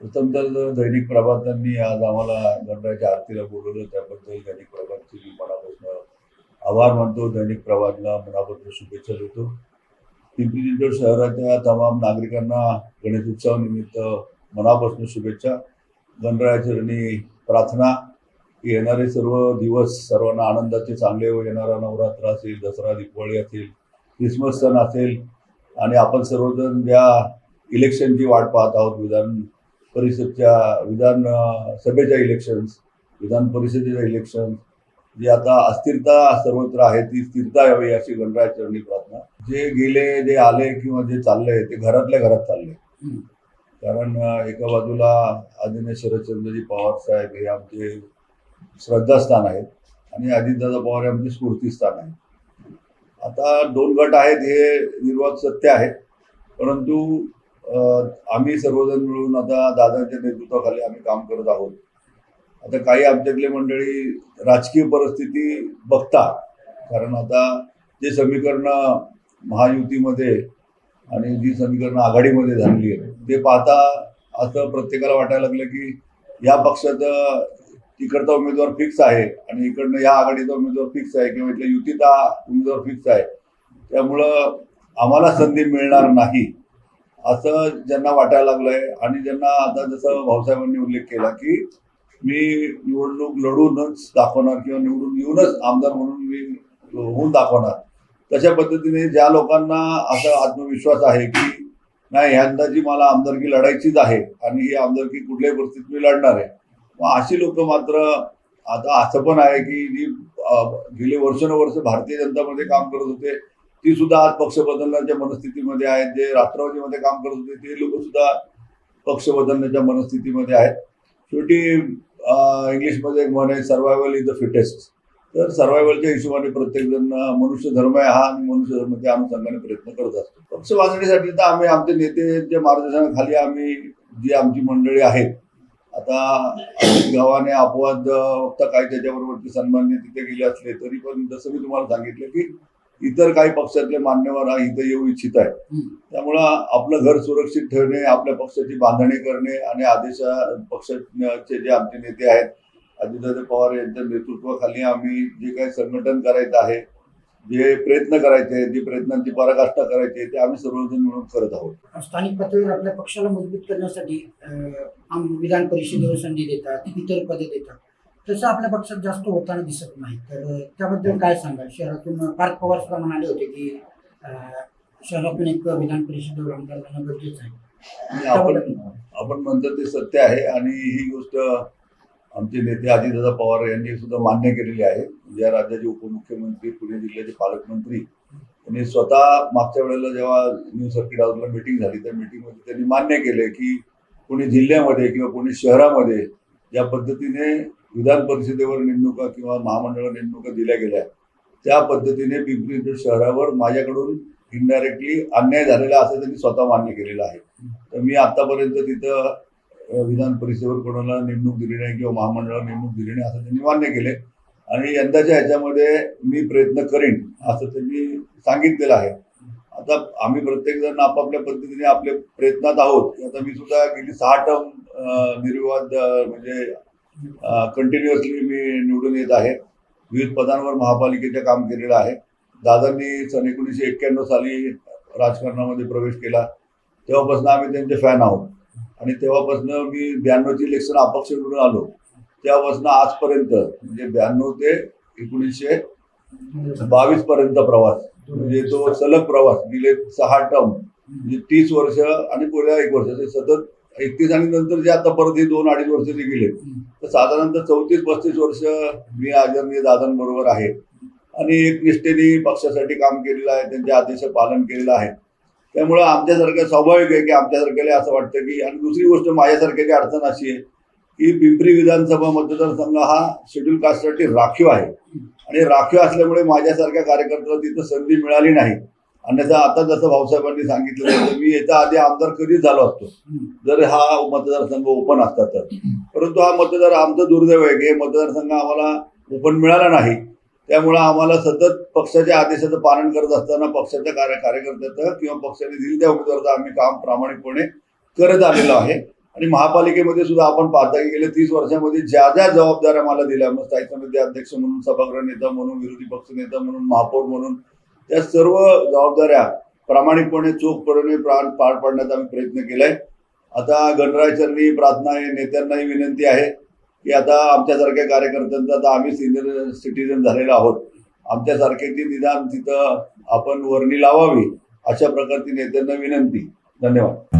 प्रथमतः दैनिक प्रभातांनी आज आम्हाला गणरायाच्या आरतीला बोलवलं. त्याबद्दल दैनिक प्रभातची मी मनापासून आभार मानतो. दैनिक प्रभातला मनापासून शुभेच्छा देतो. पिंपरी चिंचवड शहराच्या तमाम नागरिकांना गणेश उत्सवानिमित्त मनापासून शुभेच्छा. गणरायाचरणी प्रार्थना की येणारे सर्व दिवस सर्वांना आनंदाचे चांगले व येणारा नवरात्र असेल दसरा दिवाळी असेल क्रिसमस सण असेल आणि आपण सर्वजण ज्या इलेक्शनची वाट पाहत आहोत विधान परिषदच्या विधान सभेच्या इलेक्शन्स विधान परिषदेच्या इलेक्शन जी आता अस्थिरता सर्वत्र आहे ती स्थिरता यावी अशी गणरायाचरणी प्रार्थना. जे गेले जे आले किंवा जे चालले ते घरातल्या घरात चालले. कारण एका बाजूला आदरणीय शरदचंद्रजी पवार साहेब हे आमचे श्रद्धास्थान आहेत आणि अजितदादा पवार हे आमचे स्फूर्तीस्थान आहे आता दोन गट आहेत हे निर्वाक सत्य आहे. परंतु आम्ही सर्वजण मिळून आता दादांच्या नेतृत्वाखाली आम्ही काम करत आहोत. आता काही आमच्यातले मंडळी राजकीय परिस्थिती बघता कारण आता जे समीकरणं महायुतीमध्ये आणि जी समीकरणं आघाडीमध्ये झालेली आहेत ते पाहता असं प्रत्येकाला वाटायला लागलं की या पक्षाचं तिकडचा उमेदवार फिक्स आहे आणि इकडनं या आघाडीचा उमेदवार फिक्स आहे किंवा इथल्या युतीचा उमेदवार फिक्स आहे. त्यामुळं आम्हाला संधी मिळणार नाही. असं ज्यांना वाटायला लागलंय आणि ज्यांना आता जसं भाऊसाहेबांनी उल्लेख केला की मी निवडणूक लढूनच दाखवणार किंवा निवडून येऊनच आमदार म्हणून मी होऊन दाखवणार. तशा पद्धतीने ज्या लोकांना असा आत्मविश्वास आहे की नाही यंदाची मला आमदारकी लढायचीच आहे आणि ही आमदारकी कुठल्याही परिस्थितीत मी लढणार आहे. मग अशी लोक मात्र आता असं पण आहे की जी गेले वर्षानुवर्ष भारतीय जनतामध्ये काम करत होते ती सुद्धा आज पक्ष बदलण्याच्या मनस्थितीमध्ये आहेत जे राष्ट्रवादीमध्ये काम करत होते ते लोक सुद्धा पक्ष बदलण्याच्या मनस्थितीमध्ये आहेत. शेवटी इंग्लिशमध्ये एक म्हण आहे सर्वायवल इज द फिटेस्ट तर सर्वायवलच्या हिशोबाने प्रत्येकजण मनुष्य धर्म आहे हा आणि मनुष्य धर्म त्या अनुषंगाने प्रयत्न करत असतो. पक्ष वाचण्यासाठी तर आम्ही आमचे नेत्यांच्या मार्गदर्शनाखाली आम्ही जी आमची मंडळी आहेत आता गावाने अपवाद फक्त काही त्याच्याबरोबर सन्मान्य तिथे गेले असले तरी पण जसं मी तुम्हाला सांगितलं की इतर काही पक्षातले मान्यवर इथं येऊ इच्छित आहे हम्म. त्यामुळं आपलं घर सुरक्षित ठेवणे आपल्या पक्षाची बांधणी करणे आणि आदेशा पक्षाचे जे आमचे नेते आहेत अजितदादा पवार यांच्या नेतृत्वाखाली आम्ही जे काही संघटन करायचं आहे जे प्रयत्न करायचे आहेत जे प्रयत्नांची पराकाष्ठा करायची आहे ते आम्ही सर्वजण मिळून करत आहोत. स्थानिक पातळीवर आपल्या पक्षाला मजबूत करण्यासाठी विधान परिषदेवर संधी देतात इतर पदे देतात. तसं आपल्या पक्षात जास्त होताना दिसत नाही. तर त्याबद्दल काय सांगाल? शहरातून पार्थ पवार सुद्धा म्हणाले होते की शहरातून एक विधान परिषद आमदार होणं गरजेचं आहे. आपण आपण म्हणतो ते सत्य आहे आणि ही गोष्ट आमचे नेते आदिदादा पवार यांनी सुद्धा मान्य केलेली आहे. या राज्याचे उपमुख्यमंत्री पुणे जिल्ह्याचे पालकमंत्री त्यांनी स्वतः मागच्या वेळेला जेव्हा न्यू सर्किट हाऊसला मिटिंग झाली त्या मिटिंगमध्ये त्यांनी मान्य केले की पुणे जिल्ह्यामध्ये किंवा पुणे शहरामध्ये ज्या पद्धतीने विधान परिषदेवर नेमणुका किंवा महामंडळ नेमणुका दिल्या गेल्या. त्या पद्धतीने पिंपरी चिंचवड शहरावर माझ्याकडून इनडायरेक्टली अन्याय झालेला असं त्यांनी स्वतः मान्य केलेलं आहे. तर मी आतापर्यंत तिथं विधान परिषदेवर कोणाला नेमणूक दिली नाही किंवा महामंडळाला नेमणूक दिली नाही असं त्यांनी मान्य केले. आणि यंदाच्या ह्याच्यामध्ये मी प्रयत्न करीन असं त्यांनी सांगितलेलं आहे. आता आम्ही प्रत्येकजण आपापल्या पद्धतीने आपल्या प्रयत्नात आहोत. आता मी सुद्धा गेली सहा टर्म निर्विवाद म्हणजे कंटिन्युअसली मी निवडून येत आहे. विविध पदांवर महापालिकेचे काम केलेलं आहे. दादांनी सन एकोणीसशे एक्क्याण्णव साली राजकारणामध्ये प्रवेश केला. तेव्हापासून आम्ही त्यांचे फॅन आहोत. आणि तेव्हापासून मी ब्याण्णवची इलेक्शन अपक्ष निवडून आलो. तेव्हापासून आजपर्यंत म्हणजे ब्याण्णव ते एकोणीसशे बावीस पर्यंत प्रवास म्हणजे तो सलग प्रवास गेले सहा टर्म म्हणजे तीस वर्ष आणि पुढल्या एक वर्ष सतत एकतीस आणि नंतर जे आता परत हे दोन अडीच वर्ष जे गेले तर साधारणतः चौतीस पस्तीस वर्ष मी आदरणीय दादांबरोबर आहे. आणि एक निष्ठेने पक्षासाठी काम केलेलं आहे त्यांच्या आदेश पालन केलेलं आहे. त्यामुळं आमच्यासारखं स्वाभाविक आहे की आमच्यासारख्याला असं वाटतं की आणि दुसरी गोष्ट माझ्यासारख्याची अडचण अशी आहे की पिंपरी विधानसभा मतदारसंघ हा शेड्यूल कास्टसाठी राखीव आहे. आणि राखीव असल्यामुळे माझ्यासारख्या कार्यकर्त्याला तिथं संधी मिळाली नाही. अन्यथा आता जसं भाऊसाहेबांनी सांगितलं मी याच्या आधी आमदार कधीच झालो असतो. जर हा मतदारसंघ ओपन असता तर. परंतु हा मतदार आमचं दुर्दैव आहे की मतदारसंघ आम्हाला ओपन मिळाला नाही. त्यामुळं आम्हाला सतत पक्षाच्या आदेशाचं पालन करत असताना पक्षाच्या कार्य कार्यकर्त्याचं किंवा पक्षाने दिलेल्या उमेदवाराचं आम्ही काम प्रामाणिकपणे करत आलेलो आहे. आणि महापालिकेमध्ये सुद्धा आपण पाहता की गेल्या तीस वर्षामध्ये ज्या ज्या जबाबदाऱ्या मला दिल्या मग स्थायी समिती अध्यक्ष म्हणून सभागृह नेता म्हणून विरोधी पक्ष नेता म्हणून महापौर म्हणून त्या सर्व जबाबदाऱ्या प्रामाणिकपणे चोखपणे प्राण पार पाडण्याचा आम्ही प्रयत्न केलाय. आता गणरायचरणी प्रार्थना आहे नेत्यांनाही विनंती आहे की आता आमच्यासारख्या कार्यकर्त्यांचा आता आम्ही सिनियर सिटीजन झालेलो आहोत. आमच्यासारख्याची निदान तिथं आपण वर्णी लावावी अशा प्रकारची नेत्यांना विनंती. धन्यवाद.